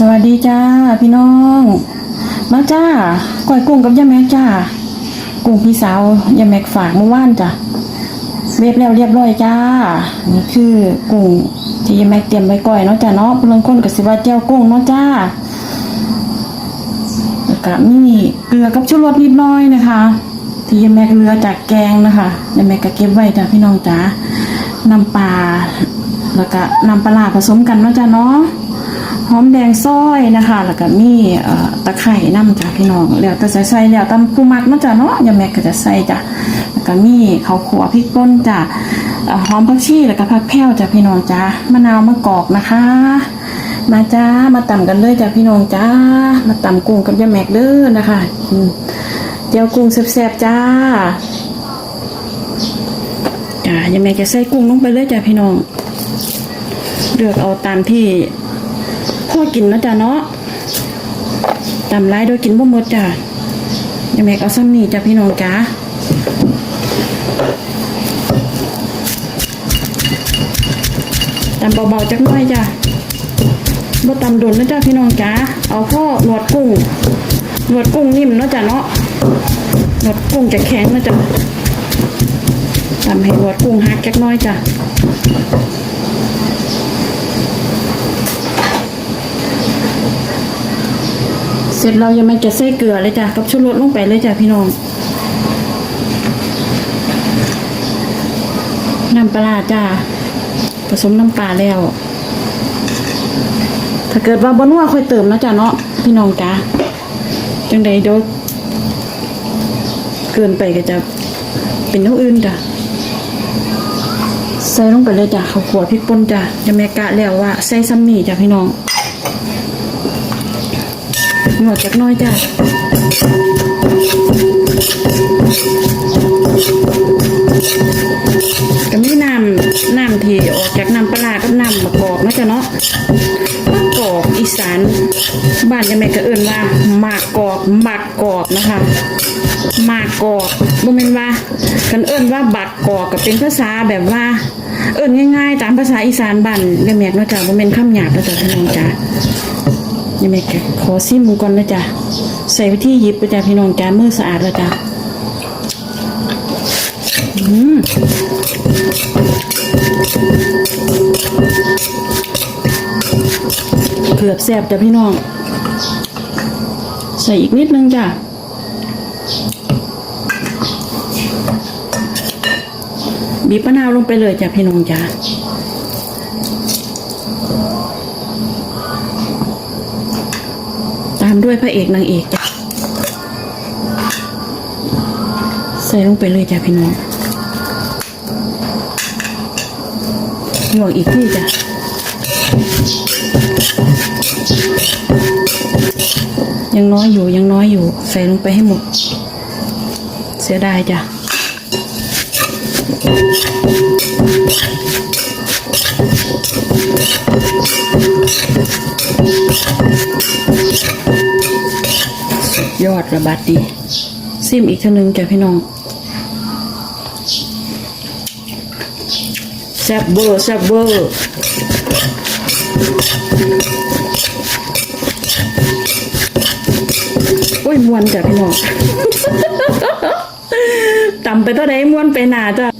สวัสดีจ้าพี่น้อง มาจ้าก้อยกุ้งกับยาแม็กจ้ากุ้งพี่สาวยาแม็กฝากเมื่อวานจ้ะเรียบแล้วเรียบร้อยจ้า นี่คือกุ้งที่ยาแม็กเตรียมไว้ก้อยเนาะจ้าเนาะพื่อนคนกับสิว่าเจียวกุ้งเนาะจ้าแล้วก็มีเกลือกับชูรสนิดน้อยนะคะ ที่ยาแม็กเลือจากแกงนะคะยาแม็กก็เก็บไว้จ้ะพี่น้องจ้าน้ำปลาแล้วก็น้ำปลาผสมกันเนาะจ้าเนาะ อมแดงซอยนะคะ แล้วก็มีตะไคร่น้ำจ้ะพี่น้อง แล้วแต่ใส่ใส่แล้วตำผู้มักเนาะจ้ะเนาะยาแม่ก็จะใส่จ้ะแล้วก็มีข้าวขัวพริกป่นจ้ะหอมผักชีแล้วก็ผักแพ้วจ้ะพี่น้องจ้ะมะนาวมะกอกนะคะ มาจ้ามาตำกันเลยจ้ะพี่น้องจ้ามาตำกุ้งกับยาแม็กเด้อนะคะเจียวกุ้งแซ่บๆจ้าจ้ายาแม็กจะใส่กุ้งลงไปเลยจ้ะพี่น้องเลือกเอาตามที่ อกินเนาะจ้ะเนาะตำร้ายโดยกินบ่หมดจ้ะยังแม่เอาซ้ำนี่จ้ะพี่น้องจ้าตำเบาๆจักหน่อยจ้ะบ่ตำโดนนะจ้ะพี่น้องจ้าเอาพ่อหนวดกุ้งหนวดกุ้งนิ่มเนาะจ้ะเนาะหนวดกุ้งจะแข็งนะจ้ะตำให้หนวดกุ้งหักจักหน้อยจ้ะ เส ร็จเรายังไม่จะใส่เกลือเลยจ้ะกับชูรสลงไปเลยจ้ะพี่น้องน้ำปลาจ้าผสมน้ำปลาแล้ว ถ้าเกิดว่าบนัวค่อยเติมนะจ้ะเนาะพี่น้องจ้าจังใดเดี๋ยวเกินไปก็จะเป็นน้ำอื่นจ้ะใส่ลงไปเลยจ้ะข้าวขัวพริกป่นจ้ะจะแม่กะแล้วว่าใส่ซัมมี่จ้ะพี่น้อง วดจักน้อยจ้ะก็มีน้ำน้ำที่ออกจากน้ำปลากับน้ำมะกอกนะจ้ะเนาะมะกอกอีสานบ้านยังไงก็เอิ่นว่าหมากกอกหมากกอกนะคะหมากกอกบ่แม่นว่ากันเอิ่นว่าบักกอกก็เป็นภาษาแบบว่า เอิ่นง่ายๆ ตามภาษาอีสานบ้านเรียกแม่กนาะจ้ะบ่แม่นคำหยาบนาะจ้ะพี่น้องจ้ะ ยังไม่กะขอซิมมือก่อนนะจ๊ะใส่ไปที่หยิบไปจ้ะพี่น้องจ้ามือสะอาดแล้วจ้ะอืมเกือบแซ่บจ้ะพี่น้อง ใส่อีกนิดนึงจ้ะบีบมะนาวลงไปเลยจ้ะพี่น้องจ้า ด้วยพระเอกนางเอกจ้ะใส่ลงไปเลยจ้ะพี่น้องหยวกอีกที่จ้ะยังน้อยอยู่ยังน้อยอยู่ ใส่ลงไปให้หมด เสียดายจ้ะ ยอดระบาดดีซิมอีกท่านึงจ้ะพี่น้องแซบเบอร์แซบเบอร์โอ้ยมวนจ้ะพี่น้องต่ำไปเท่าไหร่มวนไปหนาจ้ะ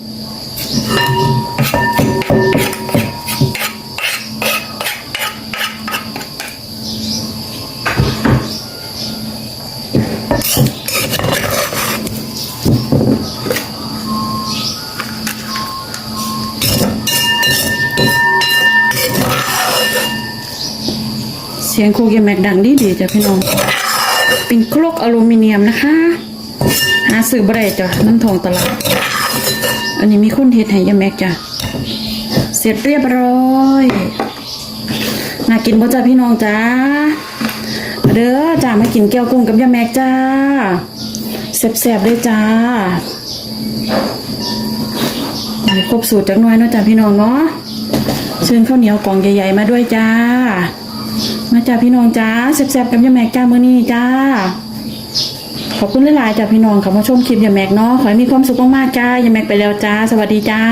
สียงโครกยแม็กดังดีดีจ้ะพี่น้อง เป็นครกอลูมิเนียมนะคะ หาซื้อบ่ได้จ้ะน้ำทองตลาด อันนี้มีคนเฮ็ดให้ยาแม็กจ้ะ เสร็จเรียบร้อยน่ากินบ่จ้ะพี่น้องจ้ามาเด้อจ้ามากินแก้วกุ้งกับยาแม็กจ้าแซ่บๆเลยจ้าครบสูตรจักหน่อยเนาะจ้ะพี่น้องเนาะเชิญข้าวเหนียวกล่องใหญ่ๆมาด้วยจ้า มาจ้าพี่น้องจ้าแซ่บๆกับยาแม็กจ้าเมื่อนี้จ้า ขอบคุณหลายๆจ้าพี่น้องค่ะมาชมคลิปยาแม็กเนาะขอให้มีความสุขมากๆจ้ายาแม็กไปแล้วจ้า สวัสดีจ้า